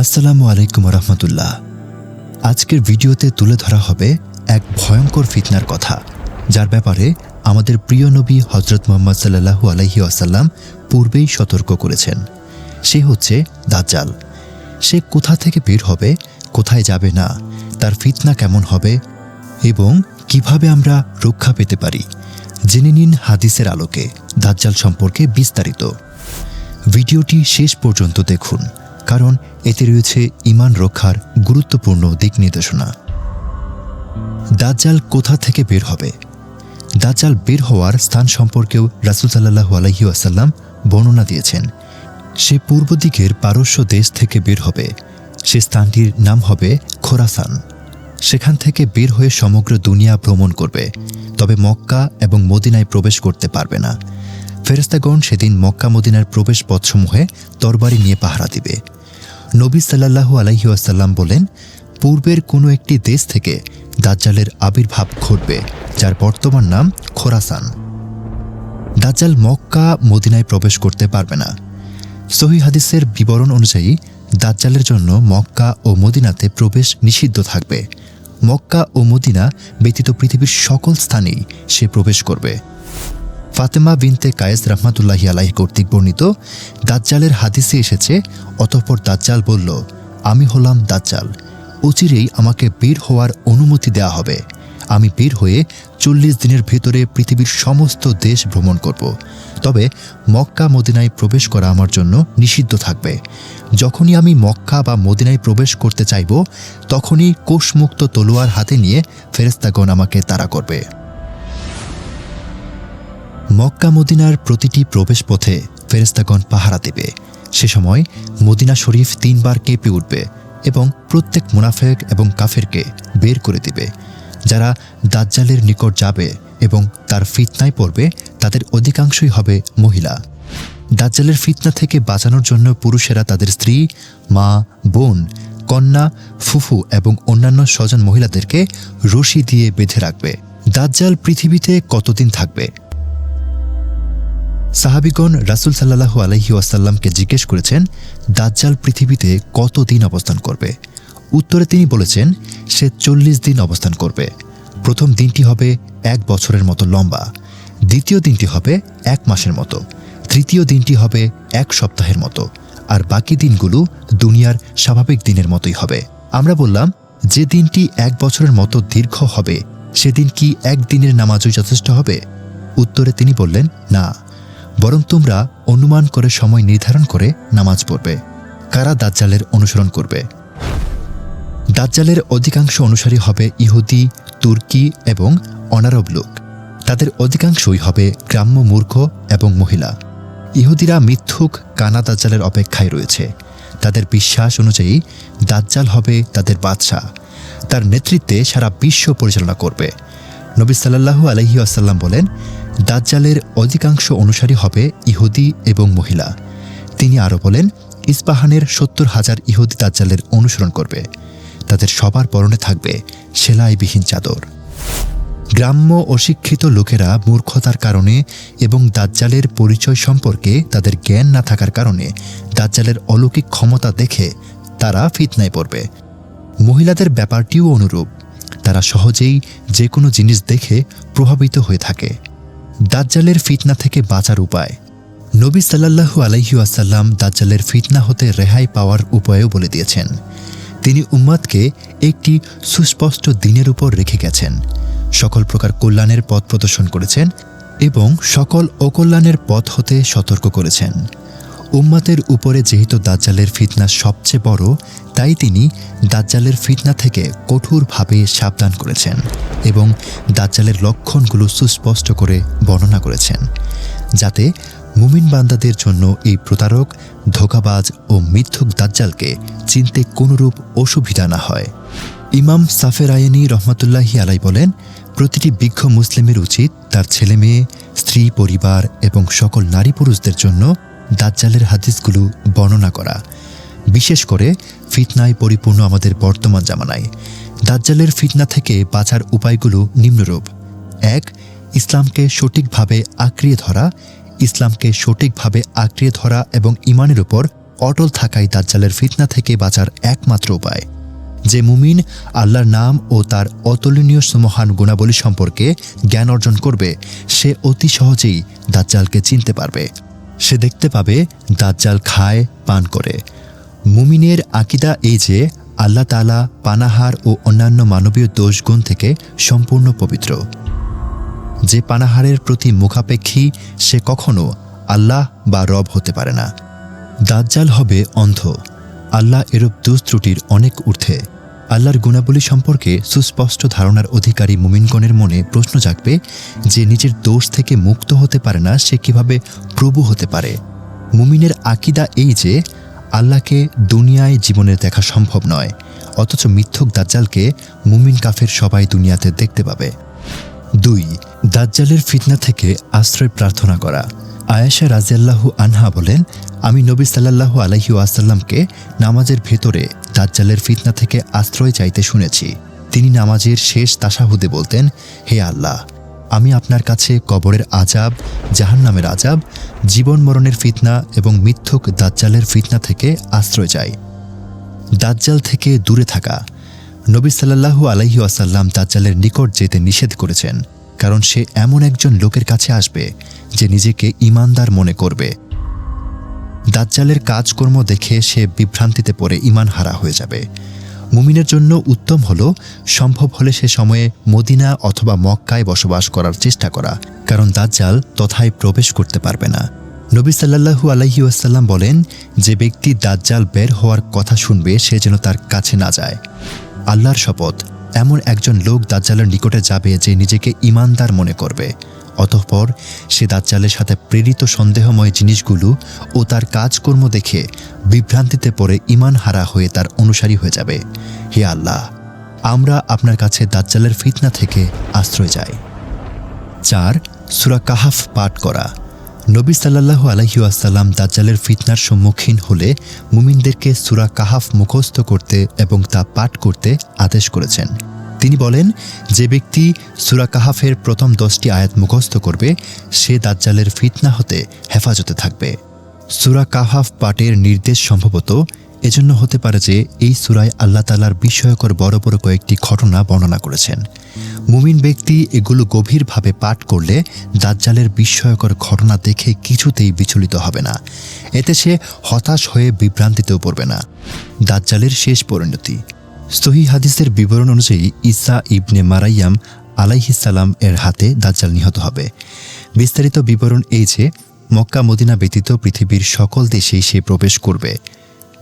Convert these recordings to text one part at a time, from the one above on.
আসসালামু আলাইকুম রহমতুল্লাহ আজকের ভিডিওতে তুলে ধরা হবে এক ভয়ঙ্কর ফিতনার কথা, যার ব্যাপারে আমাদের প্রিয় নবী হজরত মোহাম্মদ সাল্লাহু আলহি আসাল্লাম পূর্বেই সতর্ক করেছেন। সে হচ্ছে দাজ্জাল। সে কোথা থেকে বের হবে, কোথায় যাবে না, তার ফিতনা কেমন হবে এবং কীভাবে আমরা রক্ষা পেতে পারি, জেনে নিন হাদিসের আলোকে দাজ্জাল সম্পর্কে বিস্তারিত। ভিডিওটি শেষ পর্যন্ত দেখুন, কারণ এতে রয়েছে ইমান রক্ষার গুরুত্বপূর্ণ দিক নির্দেশনা। দাজ্জাল কোথা থেকে বের হবে? দাজ্জাল বের হওয়ার স্থান সম্পর্কেও রাসুল সাল্লাহু আলহি আসাল্লাম বর্ণনা দিয়েছেন। সে পূর্ব দিকের পারস্য দেশ থেকে বের হবে। সে স্থানটির নাম হবে খোরাসান। সেখান থেকে বের হয়ে সমগ্র দুনিয়া ভ্রমণ করবে। তবে মক্কা এবং মদিনায় প্রবেশ করতে পারবে না। ফেরেস্তাগণ সেদিন মক্কা মদিনার প্রবেশ পথসমূহে তরবারি নিয়ে পাহারা দিবে। নবী সাল্লাহু আলাইহি আসাল্লাম বলেন, পূর্বের কোনো একটি দেশ থেকে দাজ্জালের আবির্ভাব ঘটবে, যার বর্তমান নাম খোরাসান। দাজ্জাল মক্কা, মদিনায় প্রবেশ করতে পারবে না। সহি হাদিসের বিবরণ অনুযায়ী, দাজ্জালের জন্য মক্কা ও মদিনাতে প্রবেশ নিষিদ্ধ থাকবে। মক্কা ও মদিনা ব্যতীত পৃথিবীর সকল স্থানেই সে প্রবেশ করবে। ফাতেমা বিনতে কায়েস রহমাতুল্লাহি আলাহি কর্তৃক বর্ণিত, দাজ্জালের হাদিসে এসেছে, অতঃপর দাজ্জাল বলল, আমি হলাম দাজ্জাল। অচিরেই আমাকে বের হওয়ার অনুমতি দেয়া হবে। আমি বের হয়ে চল্লিশ দিনের ভেতরে পৃথিবীর সমস্ত দেশ ভ্রমণ করব। তবে মক্কা মদিনায় প্রবেশ করা আমার জন্য নিষিদ্ধ থাকবে। যখনই আমি মক্কা বা মদিনায় প্রবেশ করতে চাইব, তখনই কোষমুক্ত তলোয়ার হাতে নিয়ে ফেরেস্তাগণ আমাকে তাড়া করবে। মক্কা মদিনার প্রতিটি প্রবেশ পথে ফেরেস্তাগণ পাহারা দেবে। সে সময় মদিনা শরীফ তিনবার কেঁপে উঠবে এবং প্রত্যেক মুনাফেক এবং কাফেরকে বের করে দিবে। যারা দাজ্জালের নিকট যাবে এবং তার ফিতনায় পড়বে, তাদের অধিকাংশই হবে মহিলা। দাজ্জালের ফিতনা থেকে বাঁচানোর জন্য পুরুষেরা তাদের স্ত্রী, মা, বোন, কন্যা, ফুফু এবং অন্যান্য স্বজন মহিলাদেরকে রশি দিয়ে বেঁধে রাখবে। দাজ্জাল পৃথিবীতে কতদিন থাকবে? সাহাবিগণ রাসুল সাল্লাহু আলহি ওয়াসাল্লামকে জিজ্ঞেস করেছেন, দাজ্জাল পৃথিবীতে কতদিন অবস্থান করবে? উত্তরে তিনি বলেছেন, সে চল্লিশ দিন অবস্থান করবে। প্রথম দিনটি হবে এক বছরের মতো লম্বা, দ্বিতীয় দিনটি হবে এক মাসের মতো, তৃতীয় দিনটি হবে এক সপ্তাহের মতো, আর বাকি দিনগুলো দুনিয়ার স্বাভাবিক দিনের মতোই হবে। আমরা বললাম, যে দিনটি এক বছরের মতো দীর্ঘ হবে, সেদিন কি এক দিনের নামাজই যথেষ্ট হবে? উত্তরে তিনি বললেন, না। বরং তোমরা অনুমান করে সময় নির্ধারণ করে নামাজ পড়বে। কারা দাজ্জালের অনুসরণ করবে? দাজ্জালের অধিকাংশ অনুসারী হবে ইহুদি, তুর্কি এবং অনারব লোক। তাদের অধিকাংশই হবে গ্রাম্য মূর্খ এবং মহিলা। ইহুদিরা মিথ্যুক কানা দাজ্জালের অপেক্ষায় রয়েছে। তাদের বিশ্বাস অনুযায়ী দাজ্জাল হবে তাদের বাদশাহ। তার নেতৃত্বে সারা বিশ্ব পরিচালনা করবে। নবী সাল্লাহু আলহি আসাল্লাম বলেন দাজ্জালের অধিকাংশ অনুসারী হবে ইহুদি এবং মহিলা। তিনি আরও বলেন, ইস্পাহানের সত্তর হাজার ইহুদি দাজ্জালের অনুসরণ করবে। তাদের সবার পরনে থাকবে সেলাইবিহীন চাদর। গ্রাম্য অশিক্ষিত লোকেরা মূর্খতার কারণে এবং দাজ্জালের পরিচয় সম্পর্কে তাদের জ্ঞান না থাকার কারণে দাজ্জালের অলৌকিক ক্ষমতা দেখে তারা ফিতনায় পড়বে। মহিলাদের ব্যাপারটিও অনুরূপ। তারা সহজেই যে কোনো জিনিস দেখে প্রভাবিত হয়ে থাকে। দাজ্জালের ফিতনা থেকে বাঁচার উপায়। নবী সাল্লাল্লাহু আলাইহি আসাল্লাম দাজ্জালের ফিতনা হতে রেহাই পাওয়ার উপায়ও বলে দিয়েছেন। তিনি উম্মাদকে একটি সুস্পষ্ট দিনের উপর রেখে গেছেন। সকল প্রকার কল্যাণের পথ প্রদর্শন করেছেন এবং সকল অকল্যাণের পথ হতে সতর্ক করেছেন। উম্মাতের উপরে যেহেতু দাজ্জালের ফিতনা সবচেয়ে বড়, তাই তিনি দাজ্জালের ফিতনা থেকে কঠোরভাবে সাবধান করেছেন এবং দাজ্জালের লক্ষণগুলো সুস্পষ্ট করে বর্ণনা করেছেন, যাতে মুমিন বান্দাদের জন্য এই প্রতারক, ধোকাবাজ ও মিথ্যুক দাজ্জালকে চিনতে কোনোরূপ অসুবিধা না হয়। ইমাম সাফের আয়নি রহমতুল্লাহি আলাই বলেন, প্রতিটি বিজ্ঞ মুসলিমের উচিত তার ছেলে মেয়ে স্ত্রী, পরিবার এবং সকল নারী পুরুষদের জন্য দাজ্জালের হাদিসগুলো বর্ণনা করা। বিশেষ করে ফিতনায় পরিপূর্ণ আমাদের বর্তমান জামানায়। দাজ্জালের ফিতনা থেকে বাঁচার উপায়গুলো নিম্নরূপ। এক, ইসলামকে সঠিকভাবে আঁকড়িয়ে ধরা। ইসলামকে সঠিকভাবে আঁকড়িয়ে ধরা এবং ইমানের উপর অটল থাকাই দাজ্জালের ফিতনা থেকে বাঁচার একমাত্র উপায়। যে মুমিন আল্লাহর নাম ও তার অতুলনীয় সুমহান গুণাবলী সম্পর্কে জ্ঞান অর্জন করবে, সে অতি সহজেই দাজ্জালকে চিনতে পারবে। সে দেখতে পাবে দাজ্জাল খায়, পান করে। মুমিনের আকিদা এই যে, আল্লাহ তালা পানাহার ও অন্যান্য মানবীয় দোষগুণ থেকে সম্পূর্ণ পবিত্র। যে পানাহারের প্রতি মুখাপেক্ষী, সে কখনো আল্লাহ বা রব হতে পারে না। দাজ্জাল হবে অন্ধ। আল্লাহ এরূপ দুস্ত্রুটির অনেক ঊর্ধ্বে। আল্লাহর গুণাবলী সম্পর্কে সুস্পষ্ট ধারণার অধিকারী মুমিনগণের মনে প্রশ্ন জাগবে যে নিজের দোষ থেকে মুক্ত হতে পারে না, সে কীভাবে প্রভু হতে পারে? মুমিনের আকিদা এই যে, আল্লাহকে দুনিয়ায় জীবনে দেখা সম্ভব নয়, অথচ মিথ্যক দাজ্জালকে মুমিন কাফের সবাই দুনিয়াতে দেখতে পাবে। দুই, দাজ্জালের ফিতনা থেকে আশ্রয় প্রার্থনা করা। আয়েশা রাজিয়াল্লাহু আনহা বলেন, আমি নবী সাল্লাল্লাহু আলহি আসাল্লামকে নামাজের ভেতরে দাজ্জালের ফিতনা থেকে আশ্রয় চাইতে শুনেছি। তিনি নামাজের শেষ তাসাহুদে বলতেন, হে আল্লাহ, আমি আপনার কাছে কবরের আজাব জাহান্নামের আজাব জীবন মরণের ফিতনা এবং মিথ্যুক দাজ্জালের ফিতনা থেকে আশ্রয় চাই। দাজ্জাল থেকে দূরে থাকা। নবী সাল্লাল্লাহু আলাইহি আসাল্লাম দাজ্জালের নিকট যেতে নিষেধ করেছেন, কারণ সে এমন একজন লোকের কাছে আসবে, যে নিজেকে ইমানদার মনে করবে। দাজ্জালের কাজকর্ম দেখে সে বিভ্রান্তিতে পড়ে ইমান হারা হয়ে যাবে। মুমিনের জন্য উত্তম হল, সম্ভব হলে সে সময়ে মদিনা অথবা মক্কায় বসবাস করার চেষ্টা করা, কারণ দাজ্জাল তথায় প্রবেশ করতে পারবে না। নবী সাল্লাল্লাহু আলাইহি ওয়াসাল্লাম বলেন, যে ব্যক্তি দাজ্জাল বের হওয়ার কথা শুনবে, সে যেন তার কাছে না যায়। আল্লাহর শপথ, এমন একজন লোক দাজ্জালের নিকটে যাবে যে নিজেকে ইমানদার মনে করবে। অতঃপর সে দাজ্জালের সাথে প্রেরিত সন্দেহময় জিনিসগুলো ও তার কাজকর্ম দেখে বিভ্রান্তিতে পড়ে ইমান হারা হয়ে তার অনুসারী হয়ে যাবে। হে আল্লাহ, আমরা আপনার কাছে দাজ্জালের ফিতনা থেকে আশ্রয় যাই চার, সুরা কাহাফ পাঠ করা। নবী সাল্লাল্লাহু আলহি আসাল্লাম দাজ্জালের ফিতনার সম্মুখীন হলে মুমিনদেরকে সুরা কাহাফ মুখস্থ করতে এবং তা পাঠ করতে আদেশ করেছেন। তিনি বলেন, যে ব্যক্তি সুরা কাহাফের প্রথম দশটি আয়াত মুখস্থ করবে, সে দাজ্জালের ফিতনা হতে হেফাজতে থাকবে। সুরা কাহাফ পাঠের নির্দেশ সম্ভবত এজন্য হতে পারে যে এই সুরায় আল্লাহ তালার বিস্ময়কর বড় বড় কয়েকটি ঘটনা বর্ণনা করেছেন। মুমিন ব্যক্তি এগুলো গভীরভাবে পাঠ করলে দাজ্জালের বিস্ময়কর ঘটনা দেখে কিছুতেই বিচলিত হবে না। এতে সে হতাশ হয়ে বিভ্রান্তিতেও পড়বে না। দাজ্জালের শেষ পরিণতি। সহি হাদিসের বিবরণ অনুযায়ী ইসা ইবনে মারাইয়াম আলাইহিসাল্লাম এর হাতে দাজ্জাল নিহত হবে। বিস্তারিত বিবরণ এই যে, মক্কা মদিনা ব্যতীত পৃথিবীর সকল দেশেই সে প্রবেশ করবে।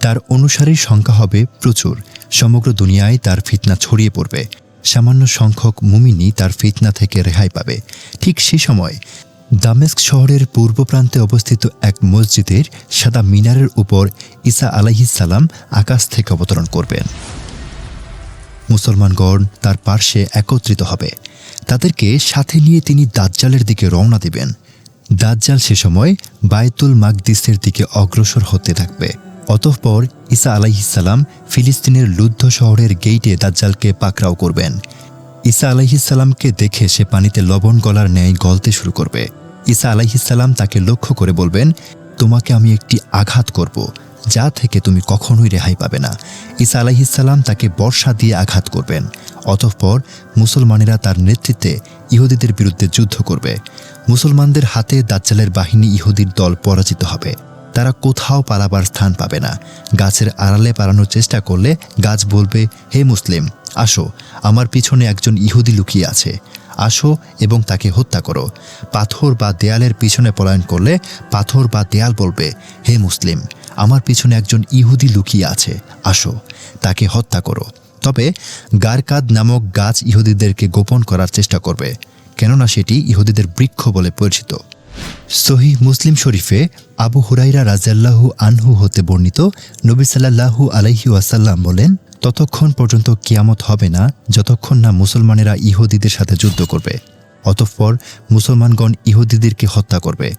তার অনুসারীর সংখ্যা হবে প্রচুর। সমগ্র দুনিয়ায় তার ফিতনা ছড়িয়ে পড়বে। সামান্য সংখ্যক মুমিনি তার ফিতনা থেকে রেহাই পাবে। ঠিক সে সময় দামেস্ক শহরের পূর্ব প্রান্তে অবস্থিত এক মসজিদের সাদা মিনারের উপর ঈসা আলাইহিসাল্লাম আকাশ থেকে অবতরণ করবেন। মুসলমানগণ তার পার্শ্বে একত্রিত হবে। তাদেরকে সাথে নিয়ে তিনি দাজ্জালের দিকে রওনা দিবেন। দাজ্জাল সে সময় বায়তুল মাকদিসের দিকে অগ্রসর হতে থাকবে। অতঃপর ঈসা আলাইহিসাল্লাম ফিলিস্তিনের লুদ্ধ শহরের গেইটে দাজ্জালকে পাকড়াও করবেন। ঈসা আলাইহিসাল্লামকে দেখে সে পানিতে লবণ গলার ন্যায় গলতে শুরু করবে। ঈসা আলাইহিসাল্লাম তাকে লক্ষ্য করে বলবেন, তোমাকে আমি একটি আঘাত করব। যা থেকে তুমি কখনোই রেহাই পাবে না। ঈসা আলাইহিসাল্লাম তাকে বর্ষা দিয়ে আঘাত করবেন। অতঃপর মুসলমানেরা তার নেতৃত্বে ইহুদিদের বিরুদ্ধে যুদ্ধ করবে। মুসলমানদের হাতে দাজ্জালের বাহিনী ইহুদির দল পরাজিত হবে। তারা কোথাও পালাবার স্থান পাবে না। গাছের আড়ালে পালানোর চেষ্টা করলে গাছ বলবে, হে মুসলিম, আসো, আমার পিছনে একজন ইহুদি লুকিয়ে আছে। আসো এবং তাকে হত্যা করো। পাথর বা দেয়ালের পিছনে পলায়ন করলে পাথর বা দেয়াল বলবে, হে মুসলিম আমার পিছনে একজন ইহুদি লুকিয়ে আছে, আসো, তাকে হত্যা করো। তবে গারকাদ নামক গাছ ইহুদিদেরকে গোপন করার চেষ্টা করবে, কেননা সেটি ইহুদিদের বৃক্ষ বলে পরিচিত। সহি মুসলিম শরীফে আবু হুরাইরা রাজাল্লাহু আনহু হতে বর্ণিত নবী সাল্লাহু আলাইহি ওয়াসাল্লাম বলেন, ততক্ষণ পর্যন্ত কিয়ামত হবে না, যতক্ষণ না মুসলমানেরা ইহুদিদের সাথে যুদ্ধ করবে। অতঃপর মুসলমানগণ ইহুদিদেরকে হত্যা করবে।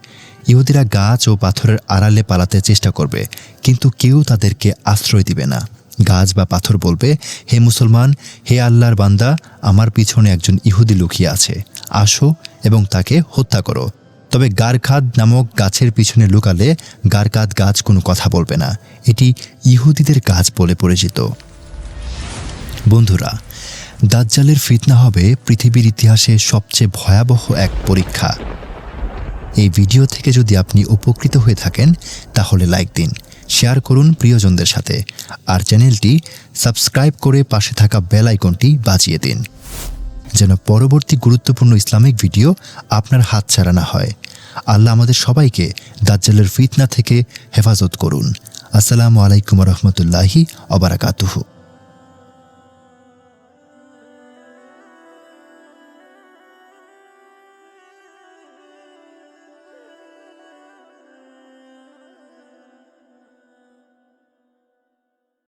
ইহুদিরা গাছ ও পাথরের আড়ালে পালাতে চেষ্টা করবে, কিন্তু কেউ তাদেরকে আশ্রয় দিবে না। গাছ বা পাথর বলবে, হে মুসলমান, হে আল্লাহর বান্দা, আমার পিছনে একজন ইহুদি লুকিয়ে আছে। আসো এবং তাকে হত্যা করো তবে গারখাদ নামক গাছের পিছনে লুকালে গারকাদ গাছ কোনো কথা বলবে না। এটি ইহুদিদের গাছ বলে পরিচিত। বন্ধুরা, দাজ্জালের ফিতনা হবে পৃথিবীর ইতিহাসে সবচেয়ে ভয়াবহ এক পরীক্ষা। এই ভিডিও থেকে যদি আপনি উপকৃত হয়ে থাকেন, তাহলে লাইক দিন, শেয়ার করুন প্রিয়জনদের সাথে, আর চ্যানেলটি সাবস্ক্রাইব করে পাশে থাকা বেল আইকনটি বাজিয়ে দিন, যেন পরবর্তী গুরুত্বপূর্ণ ইসলামিক ভিডিও আপনার হাত ছাড়া না হয়। আল্লাহ আমাদের সবাইকে দাজ্জালের ফিতনা থেকে হেফাজত করুন। আসসালামু আলাইকুম রহমতুল্লাহি অবরাকাতুহু